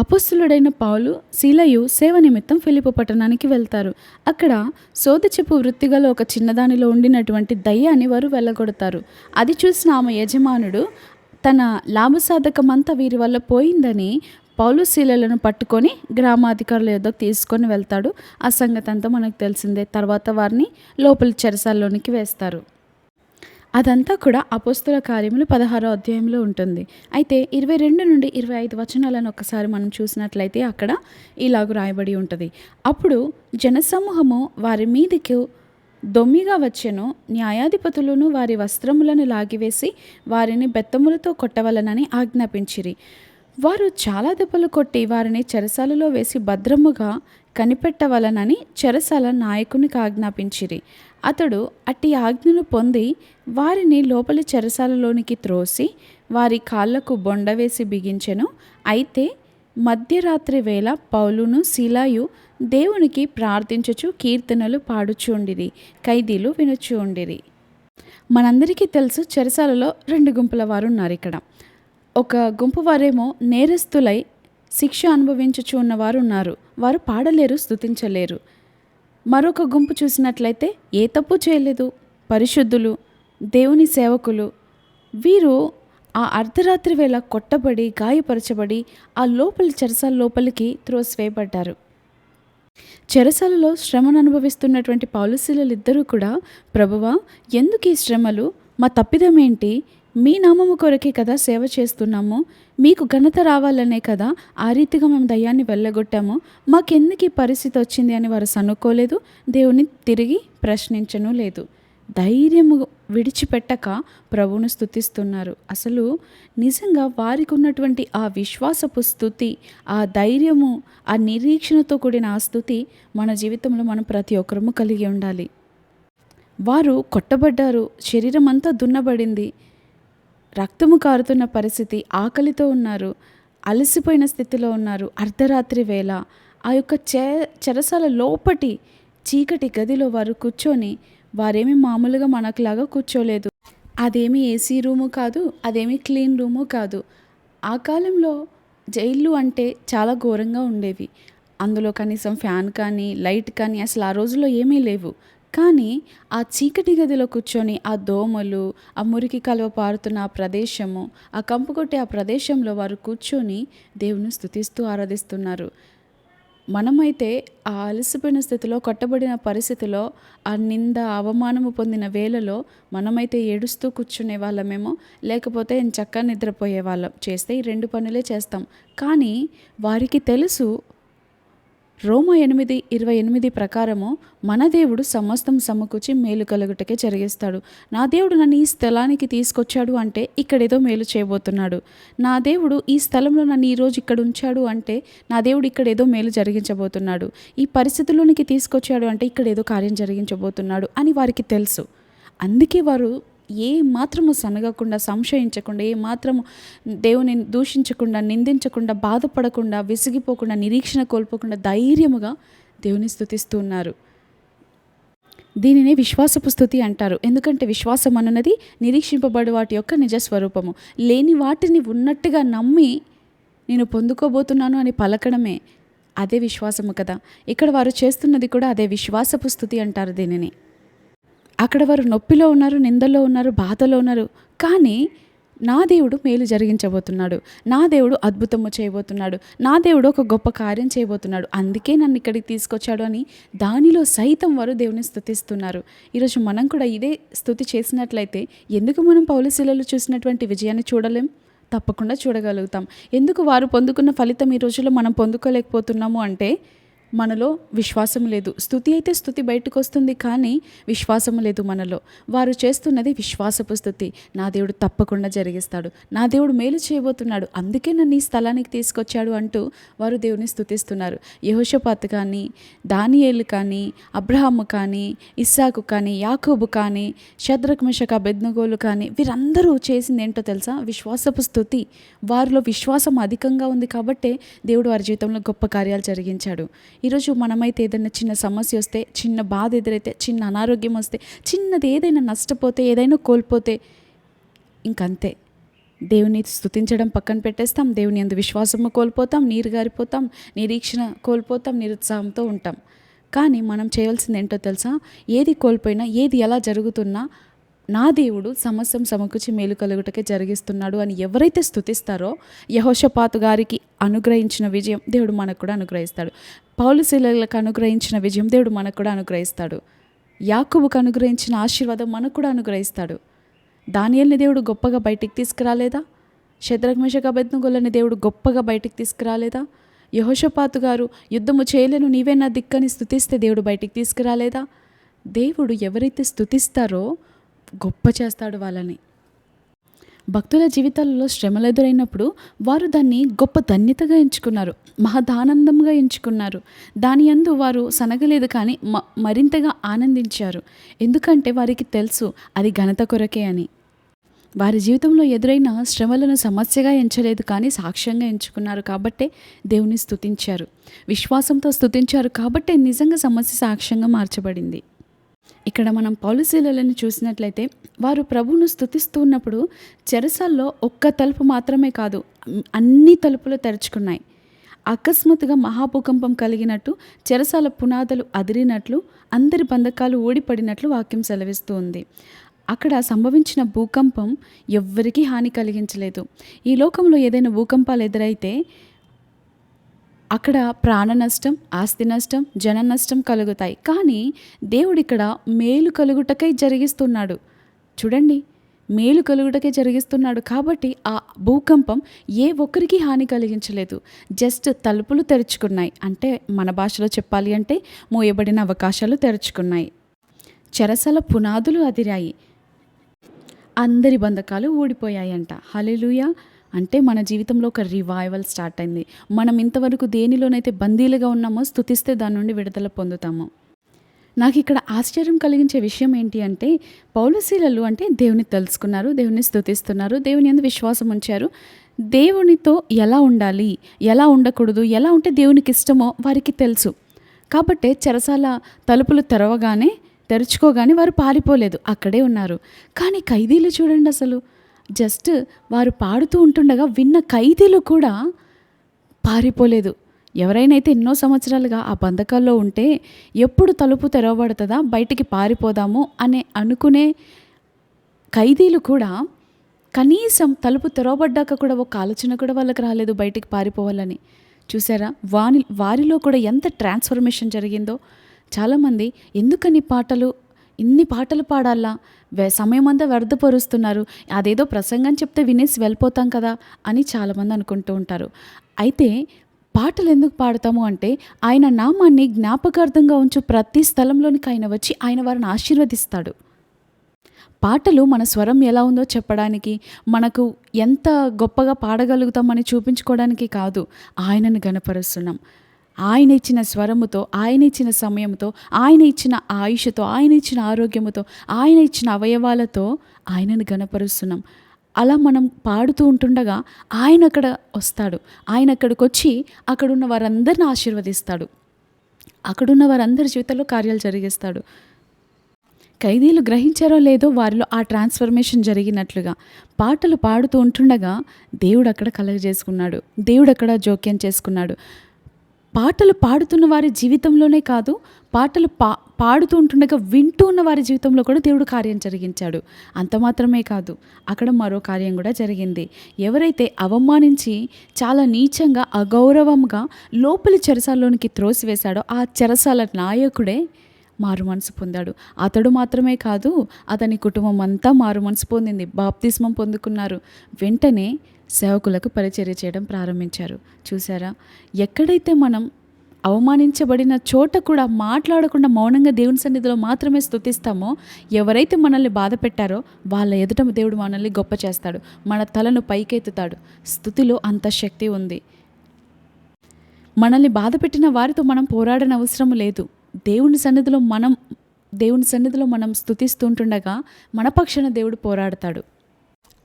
అపొస్తలుడైన పౌలు శీలయు సేవ నిమిత్తం ఫిలిపు పట్టణానికి వెళ్తారు. అక్కడ సోద చెప్పు వృత్తిగల ఒక చిన్నదానిలో ఉండినటువంటి దయ్యాన్ని వారు వెళ్ళగొడతారు. అది చూసిన ఆమె యజమానుడు తన లాభసాధకమంతా వీరి వల్ల పోయిందని పౌలు శీలలను పట్టుకొని గ్రామాధికారుల ఏదో తీసుకొని వెళ్తాడు. ఆ సంగతి అంతా మనకు తెలిసిందే. తర్వాత వారిని లోపలి చెరసాల్లోనికి వేస్తారు. అదంతా కూడా అపోస్తుల కార్యములు పదహారో అధ్యాయంలో ఉంటుంది. అయితే ఇరవై రెండు నుండి ఇరవై ఐదు వచనాలను ఒకసారి మనం చూసినట్లయితే అక్కడ ఇలాగ రాయబడి ఉంటుంది. అప్పుడు జనసమూహము వారి మీదకు దొమ్మిగా వచ్చెను న్యాయాధిపతులను వారి వస్త్రములను లాగివేసి వారిని బెత్తములతో కొట్టవలనని ఆజ్ఞాపించిరి. వారు చాలా దెబ్బలు కొట్టి వారిని చెరసాలలో వేసి భద్రముగా కనిపెట్టవలనని చెరసాల నాయకునికి ఆజ్ఞాపించిరి. అతడు అట్టి ఆజ్ఞను పొంది వారిని లోపలి చెరసాలలోనికి త్రోసి వారి కాళ్ళకు బొండ వేసి బిగించెను. అయితే మధ్యరాత్రి వేళ పౌలును శిలాయు దేవునికి ప్రార్థించుచు కీర్తనలు పాడుచుండిరి ఖైదీలు వినుచుండిరి. మనందరికీ తెలుసు చెరసాలలో రెండు గుంపుల వారు ఉన్నారు ఇక్కడ. ఒక గుంపు వారేమో నేరస్తులై శిక్ష అనుభవించుచు ఉన్నవారు ఉన్నారు వారు పాడలేరు స్థుతించలేరు మరొక గుంపు చూసినట్లయితే ఏ తప్పు చేయలేదు. పరిశుద్ధులు దేవుని సేవకులు వీరు ఆ అర్ధరాత్రి వేళ కొట్టబడి గాయపరచబడి ఆ లోపలి చెరసాల లోపలికి త్రోసివేయబడ్డారు. చెరసాలలో శ్రమను అనుభవిస్తున్నటువంటి పౌలుశీలలు ఇద్దరూ కూడా ప్రభువా ఎందుకు ఈ శ్రమలు? మా తప్పిదమేంటి మీ నామము కొరకే కదా సేవ చేస్తున్నాము? మీకు ఘనత రావాలనే కదా ఆ రీతిగా మేము దయ్యాన్ని వెళ్ళగొట్టాము? మాకెందుకు ఈ పరిస్థితి వచ్చింది అని వారు సనుకోలేదు దేవుని తిరిగి ప్రశ్నించను లేదు. ధైర్యము విడిచిపెట్టక ప్రభువును స్థుతిస్తున్నారు అసలు నిజంగా వారికి ఉన్నటువంటి ఆ విశ్వాసపు స్థుతి ఆ ధైర్యము ఆ నిరీక్షణతో కూడిన ఆ స్థుతి మన జీవితంలో మనం ప్రతి ఒక్కరము కలిగి ఉండాలి. వారు కొట్టబడ్డారు. శరీరం అంతా దున్నబడింది. రక్తము కారుతున్న పరిస్థితి ఆకలితో ఉన్నారు అలసిపోయిన స్థితిలో ఉన్నారు. అర్ధరాత్రి వేళ ఆ యొక్క చే చెరసాల లోపటి చీకటి గదిలో వారు కూర్చొని వారేమి మామూలుగా మనకులాగా కూర్చోలేదు. అదేమి ఏసీ రూము కాదు అదేమి క్లీన్ రూము కాదు. ఆ కాలంలో జైళ్ళు అంటే చాలా ఘోరంగా ఉండేవి. అందులో కనీసం ఫ్యాన్ కానీ లైట్ కానీ అసలు ఆ రోజుల్లో ఏమీ లేవు. కానీ ఆ చీకటి గదిలో కూర్చొని ఆ దోమలు ఆ మురికి కలువ పారుతున్న ఆ ప్రదేశము ఆ కంపు కొట్టే ఆ ప్రదేశంలో వారు కూర్చొని దేవుని స్థుతిస్తూ ఆరాధిస్తున్నారు. మనమైతే ఆ అలసిపోయిన స్థితిలో కొట్టబడిన పరిస్థితిలో ఆ నింద అవమానము పొందిన వేళలో మనమైతే ఏడుస్తూ కూర్చునే వాళ్ళమేమో లేకపోతే చక్కగా నిద్రపోయే వాళ్ళం. చేస్తే ఈ రెండు పనులే చేస్తాం. కానీ వారికి తెలుసు రోమ ఎనిమిది ఇరవై ఎనిమిది ప్రకారము మన దేవుడు సమస్తం సమకూర్చి మేలు కలుగుటకే జరిగిస్తాడు. నా దేవుడు నన్ను ఈ స్థలానికి తీసుకొచ్చాడు అంటే ఇక్కడేదో మేలు చేయబోతున్నాడు. నా దేవుడు ఈ స్థలంలో నన్ను ఈరోజు ఇక్కడ ఉంచాడు అంటే నా దేవుడు ఇక్కడ ఏదో మేలు జరిగించబోతున్నాడు. ఈ పరిస్థితుల్లోనికి తీసుకొచ్చాడు అంటే ఇక్కడ ఏదో కార్యం జరిగించబోతున్నాడు అని వారికి తెలుసు. అందుకే వారు ఏ మాత్రము సనగకుండా సంశయించకుండా ఏ మాత్రము దేవుని దూషించకుండా నిందించకుండా బాధపడకుండా విసిగిపోకుండా నిరీక్షణ కోల్పోకుండా ధైర్యముగా దేవుని స్థుతిస్తూ ఉన్నారు. దీనిని విశ్వాసపు స్థుతి అంటారు. ఎందుకంటే విశ్వాసం అన్నది నిరీక్షింపబడి వాటి యొక్క నిజస్వరూపము లేని వాటిని ఉన్నట్టుగా నమ్మి నేను పొందుకోబోతున్నాను అని పలకడమే అదే విశ్వాసము కదా. ఇక్కడ వారు చేస్తున్నది కూడా అదే విశ్వాసపు స్థుతి అంటారు దీనిని. అక్కడ వారు నొప్పిలో ఉన్నారు నిందలో ఉన్నారు బాధలో ఉన్నారు. కానీ నా దేవుడు మేలు జరిగించబోతున్నాడు. నా దేవుడు అద్భుతము చేయబోతున్నాడు. నా దేవుడు ఒక గొప్ప కార్యం చేయబోతున్నాడు. అందుకే నన్ను ఇక్కడికి తీసుకొచ్చాడు అని దానిలో సైతం వారు దేవుని స్థుతిస్తున్నారు. ఈరోజు మనం కూడా ఇదే స్థుతి చేసినట్లయితే ఎందుకు మనం పౌలశీలలో చూసినటువంటి విజయాన్ని చూడలేం? తప్పకుండా చూడగలుగుతాం. ఎందుకు వారు పొందుకున్న ఫలితం ఈ రోజుల్లో మనం పొందుకోలేకపోతున్నాము అంటే మనలో విశ్వాసం లేదు. స్థుతి అయితే స్థుతి బయటకు వస్తుంది కానీ విశ్వాసం లేదు మనలో. వారు చేస్తున్నది విశ్వాసపు స్థుతి. నా దేవుడు తప్పకుండా జరిగిస్తాడు. నా దేవుడు మేలు చేయబోతున్నాడు. అందుకే నన్ను ఈ స్థలానికి తీసుకొచ్చాడు అంటూ వారు దేవుని స్థుతిస్తున్నారు. యహోషపాత్ కానీ దానియేలు కానీ అబ్రహాము కానీ ఇస్సాకు కానీ యాకూబు కానీ శద్రక్మిషక బెద్నగోలు కానీ వీరందరూ చేసింది ఏంటో తెలుసా? విశ్వాసపు స్థుతి. వారిలో విశ్వాసం అధికంగా ఉంది కాబట్టే దేవుడు వారి జీవితంలో గొప్ప కార్యాలు జరిగించాడు. ఈరోజు మనమైతే ఏదైనా చిన్న సమస్య వస్తే చిన్న బాధ ఎదురైతే చిన్న అనారోగ్యం వస్తే చిన్నది ఏదైనా నష్టపోతే ఏదైనా కోల్పోతే ఇంకంతే. దేవుని స్థుతించడం పక్కన పెట్టేస్తాం దేవుని అందు విశ్వాసము కోల్పోతాం నీరు గారిపోతాం నిరీక్షణ కోల్పోతాం నిరుత్సాహంతో ఉంటాం. కానీ మనం చేయాల్సింది ఏంటో తెలుసా? ఏది కోల్పోయినా ఏది ఎలా జరుగుతున్నా నా దేవుడు సమస్తం సమకూర్చి మేలు కలుగుటకే జరిగిస్తున్నాడు అని ఎవరైతే స్థుతిస్తారో యహోషపాతు గారికి అనుగ్రహించిన విజయం దేవుడు మనకు కూడా అనుగ్రహిస్తాడు. పౌలుశీలలకు అనుగ్రహించిన విజయం దేవుడు మనకు కూడా అనుగ్రహిస్తాడు. యాకుబుకు అనుగ్రహించిన ఆశీర్వాదం మనకు కూడా అనుగ్రహిస్తాడు. దానియల్ని దేవుడు గొప్పగా బయటికి తీసుకురాలేదా? శత్రఘ్మషక బెత్నుగోలని దేవుడు గొప్పగా బయటికి తీసుకురాలేదా? యహోషపాతు గారు యుద్ధము చేయలేను నీవే నా దిక్కని స్థుతిస్తే దేవుడు బయటికి తీసుకురాలేదా? దేవుడు ఎవరైతే స్థుతిస్తారో గొప్ప చేస్తాడు వాళ్ళని. భక్తుల జీవితాలలో శ్రమలు ఎదురైనప్పుడు వారు దాన్ని గొప్ప ధన్యతగా ఎంచుకున్నారు మహదానందంగా ఎంచుకున్నారు. దాని అందు వారు సనగలేదు కానీ మ మరింతగా ఆనందించారు. ఎందుకంటే వారికి తెలుసు అది ఘనత కొరకే అని. వారి జీవితంలో ఎదురైన శ్రమలను సమస్యగా ఎంచలేదు కానీ సాక్ష్యంగా ఎంచుకున్నారు కాబట్టే దేవుని స్థుతించారు విశ్వాసంతో స్థుతించారు కాబట్టే నిజంగా సమస్య సాక్ష్యంగా మార్చబడింది. ఇక్కడ మనం పాలసీలను చూసినట్లయితే వారు ప్రభువును స్థుతిస్తూ ఉన్నప్పుడు చెరసాల్లో ఒక్క తలుపు మాత్రమే కాదు అన్ని తలుపులు తెరుచుకున్నాయి. అకస్మాత్తుగా మహాభూకంపం కలిగినట్టు చెరసాల పునాదులు అదిరినట్లు అందరి బంధకాలు ఊడిపడినట్లు వాక్యం సెలవిస్తూ ఉంది. అక్కడ సంభవించిన భూకంపం ఎవ్వరికీ హాని కలిగించలేదు. ఈ లోకంలో ఏదైనా భూకంపాలు ఎదురైతే అక్కడ ప్రాణ నష్టం ఆస్తి నష్టం జన నష్టం కలుగుతాయి. కానీ దేవుడు ఇక్కడ మేలు కలుగుటకై జరిగిస్తున్నాడు. చూడండి మేలు కలుగుటకే జరిగిస్తున్నాడు కాబట్టి ఆ భూకంపం ఏ ఒక్కరికి హాని కలిగించలేదు. జస్ట్ తలుపులు తెరుచుకున్నాయి. అంటే మన భాషలో చెప్పాలి అంటే మోయబడిన అవకాశాలు తెరుచుకున్నాయి. చెరసల పునాదులు అదిరాయి. అందరి బంధకాలు ఊడిపోయాయంట. హలెలుయా అంటే మన జీవితంలో ఒక రివైవల్ స్టార్ట్ అయింది. మనం ఇంతవరకు దేనిలోనైతే బందీలుగా ఉన్నామో స్థుతిస్తే దాని నుండి విడుదల పొందుతాము. నాకు ఇక్కడ ఆశ్చర్యం కలిగించే విషయం ఏంటి అంటే పౌలశీలలు అంటే దేవుని తెలుసుకున్నారు దేవుని స్థుతిస్తున్నారు దేవుని ఎందు విశ్వాసం ఉంచారు. దేవునితో ఎలా ఉండాలి ఎలా ఉండకూడదు ఎలా ఉంటే దేవునికి ఇష్టమో వారికి తెలుసు. కాబట్టే చెరసాల తలుపులు తెరవగానే తెరుచుకోగానే వారు పారిపోలేదు అక్కడే ఉన్నారు. కానీ ఖైదీలు చూడండి అసలు. జస్ట్ వారు పాడుతూ ఉంటుండగా విన్న ఖైదీలు కూడా పారిపోలేదు. ఎవరైనా అయితే ఎన్నో సంవత్సరాలుగా ఆ బంధకాల్లో ఉంటే ఎప్పుడు తలుపు తెరవబడుతుందా బయటికి పారిపోదాము అనే అనుకునే ఖైదీలు కూడా కనీసం తలుపు తెరవబడ్డాక కూడా ఒక ఆలోచన కూడా వాళ్ళకి రాలేదు బయటికి పారిపోవాలని. చూసారా? వాని వారిలో కూడా ఎంత ట్రాన్స్ఫర్మేషన్ జరిగిందో. చాలామంది ఎందుకని పాటలు ఇన్ని పాటలు పాడాలా? సమయం అంతా వ్యర్థపరుస్తున్నారు అదేదో ప్రసంగం చెప్తే వినేసి వెళ్ళిపోతాం కదా అని చాలామంది అనుకుంటూ ఉంటారు. అయితే పాటలు ఎందుకు పాడతాము అంటే ఆయన నామాన్ని జ్ఞాపకార్థంగా ఉంచు ప్రతి స్థలంలోనికి ఆయన వచ్చి ఆయన వారిని ఆశీర్వదిస్తాడు. పాటలు మన స్వరం ఎలా ఉందో చెప్పడానికి మనకు ఎంత గొప్పగా పాడగలుగుతామని చూపించుకోవడానికి కాదు ఆయనను గనపరుస్తున్నాం ఆయన ఇచ్చిన స్వరముతో ఆయన ఇచ్చిన సమయంతో ఆయన ఇచ్చిన ఆయుషతో ఆయన ఇచ్చిన ఆరోగ్యముతో ఆయన ఇచ్చిన అవయవాలతో ఆయనను గనపరుస్తున్నాం అలా మనం పాడుతూ ఉంటుండగా ఆయన అక్కడ వస్తాడు. ఆయన అక్కడికి వచ్చి అక్కడున్న వారందరిని ఆశీర్వదిస్తాడు. అక్కడున్న వారందరి జీవితంలో కార్యాలు జరిగిస్తాడు. ఖైదీలు గ్రహించారో లేదో వారిలో ఆ ట్రాన్స్ఫర్మేషన్ జరిగినట్లుగా పాటలు పాడుతూ ఉంటుండగా దేవుడు అక్కడ కలగజేసుకున్నాడు. దేవుడు అక్కడ జోక్యం చేసుకున్నాడు. పాటలు పాడుతున్న వారి జీవితంలోనే కాదు పాటలు పా పాడుతూ ఉంటుండగా వింటూ ఉన్న వారి జీవితంలో కూడా దేవుడు కార్యం జరిగించాడు. అంత మాత్రమే కాదు అక్కడ మరో కార్యం కూడా జరిగింది. ఎవరైతే అవమానించి చాలా నీచంగా అగౌరవంగా లోపలి చెరసాల్లోనికి త్రోసివేశాడో ఆ చెరసాల నాయకుడే మారు మనసు పొందాడు. అతడు మాత్రమే కాదు అతని కుటుంబం అంతా మారు మనసు పొందింది. బాప్తిస్మం పొందుకున్నారు. వెంటనే సేవకులకు పరిచర్య చేయడం ప్రారంభించారు. చూసారా ఎక్కడైతే మనం అవమానించబడిన చోట కూడా మాట్లాడకుండా మౌనంగా దేవుని సన్నిధిలో మాత్రమే స్థుతిస్తామో ఎవరైతే మనల్ని బాధ పెట్టారో వాళ్ళ ఎదుట దేవుడు మనల్ని గొప్ప చేస్తాడు. మన తలను పైకెత్తుతాడు. స్థుతిలో అంత శక్తి ఉంది. మనల్ని బాధ పెట్టిన వారితో మనం పోరాడని అవసరం లేదు. దేవుని సన్నిధిలో మనం దేవుని సన్నిధిలో మనం స్థుతిస్తుంటుండగా మన పక్షాన దేవుడు పోరాడతాడు.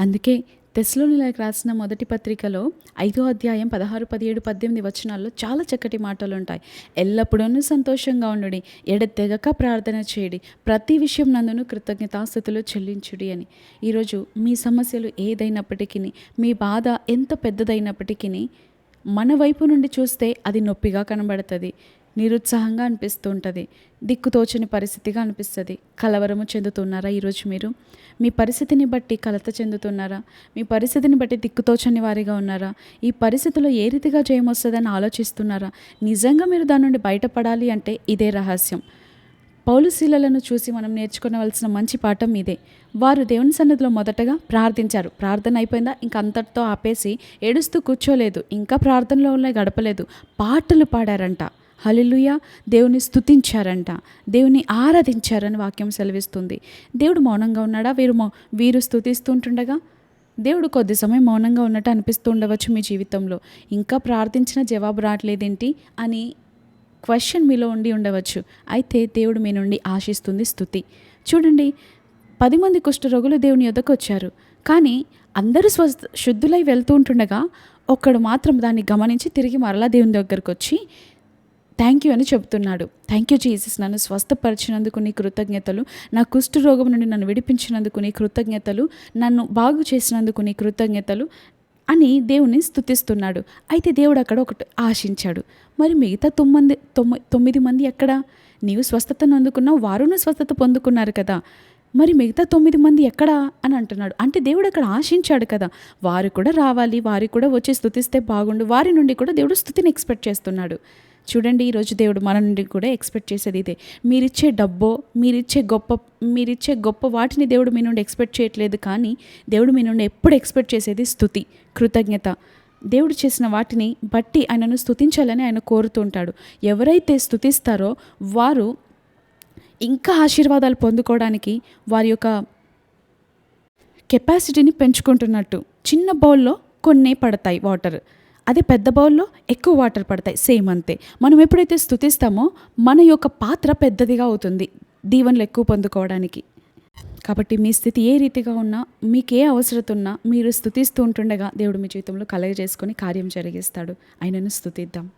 అందుకే తెస్లోనిలకు రాసిన మొదటి పత్రికలో ఐదో అధ్యాయం పదహారు పదిహేడు పద్దెనిమిది వచనాల్లో చాలా చక్కటి మాటలు ఉంటాయి ఎల్లప్పుడూ సంతోషంగా ఉండుడి ఎడతెగక ప్రార్థన చేయడి ప్రతి విషయం నందును కృతజ్ఞతాస్థుతులు చెల్లించుడి అని. ఈరోజు మీ సమస్యలు ఏదైనప్పటికీ మీ బాధ ఎంత పెద్దదైనప్పటికీ మన వైపు నుండి చూస్తే అది నొప్పిగా కనబడుతుంది. నిరుత్సాహంగా అనిపిస్తూ ఉంటుంది దిక్కుతోచని పరిస్థితిగా అనిపిస్తుంది. కలవరము చెందుతున్నారా ఈరోజు మీరు? మీ పరిస్థితిని బట్టి కలత చెందుతున్నారా? మీ పరిస్థితిని బట్టి దిక్కుతోచని వారిగా ఉన్నారా? ఈ పరిస్థితిలో ఏ రీతిగా జయం వస్తుందని ఆలోచిస్తున్నారా? నిజంగా మీరు దాని నుండి బయటపడాలి అంటే ఇదే రహస్యం. పౌలుశీలలను చూసి మనం నేర్చుకోవలసిన మంచి పాఠం ఇదే. వారు దేవుని సన్నిధిలో మొదటగా ప్రార్థించారు. ప్రార్థన అయిపోయిందా? ఇంకా అంతటితో ఆపేసి ఏడుస్తూ కూర్చోలేదు. ఇంకా ప్రార్థనలో ఉన్న గడపలేదు. పాటలు పాడారంట. హలిలుయ దేవుని స్థుతించారంట దేవుని ఆరాధించారని వాక్యం సెలవిస్తుంది. దేవుడు మౌనంగా ఉన్నాడా? వీరు మో వీరు స్థుతిస్తుంటుండగా దేవుడు కొద్ది సమయం మౌనంగా ఉన్నట్టు అనిపిస్తూ ఉండవచ్చు మీ జీవితంలో. ఇంకా ప్రార్థించిన జవాబు రావట్లేదేంటి? అని క్వశ్చన్ మీలో ఉండి ఉండవచ్చు. అయితే దేవుడు మీ నుండి ఆశిస్తుంది స్థుతి చూడండి పది మంది కుష్ఠరోగులు దేవుని యొద్దకు వచ్చారు. కానీ అందరూ స్వస్థ శుద్ధులై వెళ్తూ ఉంటుండగా ఒక్కడు మాత్రం దాన్ని గమనించి తిరిగి మరలా దేవుని దగ్గరకు వచ్చి థ్యాంక్ యూ అని చెబుతున్నాడు. థ్యాంక్ యూ జీసస్ నన్ను స్వస్థపరిచినందుకు నీ కృతజ్ఞతలు. నా కుష్ఠ రోగం నుండి నన్ను విడిపించినందుకు నీ కృతజ్ఞతలు. నన్ను బాగు చేసినందుకు నీ కృతజ్ఞతలు అని దేవుని స్థుతిస్తున్నాడు అయితే దేవుడు అక్కడ ఒకటి ఆశించాడు. మరి మిగతా తొమ్మిది తొమ్మిది తొమ్మిది మంది ఎక్కడ? నీవు స్వస్థతను అందుకున్నావు వారును స్వస్థత పొందుకున్నారు కదా. మరి మిగతా తొమ్మిది మంది ఎక్కడా? అని అంటున్నాడు. అంటే దేవుడు అక్కడ ఆశించాడు కదా. వారు కూడా రావాలి వారికి కూడా వచ్చి స్థుతిస్తే బాగుండు. వారి నుండి కూడా దేవుడు స్థుతిని ఎక్స్పెక్ట్ చేస్తున్నాడు. చూడండి ఈరోజు దేవుడు మన నుండి కూడా ఎక్స్పెక్ట్ చేసేది ఇదే. మీరిచ్చే డబ్బో మీరిచ్చే గొప్ప మీరిచ్చే గొప్ప వాటిని దేవుడు మీ నుండి ఎక్స్పెక్ట్ చేయట్లేదు కానీ దేవుడు మీ నుండి ఎప్పుడు ఎక్స్పెక్ట్ చేసేది స్థుతి కృతజ్ఞత. దేవుడు చేసిన వాటిని బట్టి ఆయనను స్థుతించాలని ఆయన కోరుతుంటాడు ఎవరైతే స్థుతిస్తారో వారు ఇంకా ఆశీర్వాదాలు పొందుకోవడానికి వారి యొక్క కెపాసిటీని పెంచుకుంటున్నట్టు. చిన్న బౌల్లో కొన్ని పడతాయి వాటర్. అదే పెద్ద బౌల్లో ఎక్కువ వాటర్ పడతాయి. సేమ్ అంతే. మనం ఎప్పుడైతే స్థుతిస్తామో మన యొక్క పాత్ర పెద్దదిగా అవుతుంది దీవెనలు ఎక్కువ పొందుకోవడానికి. కాబట్టి మీ స్థితి ఏ రీతిగా ఉన్నా మీకు ఏ అవసరత ఉన్నా మీరు స్థుతిస్తూ ఉంటుండగా దేవుడు మీ జీవితంలో కలగజేసుకొని కార్యం జరిగిస్తాడు. ఆయనను స్థుతిద్దాం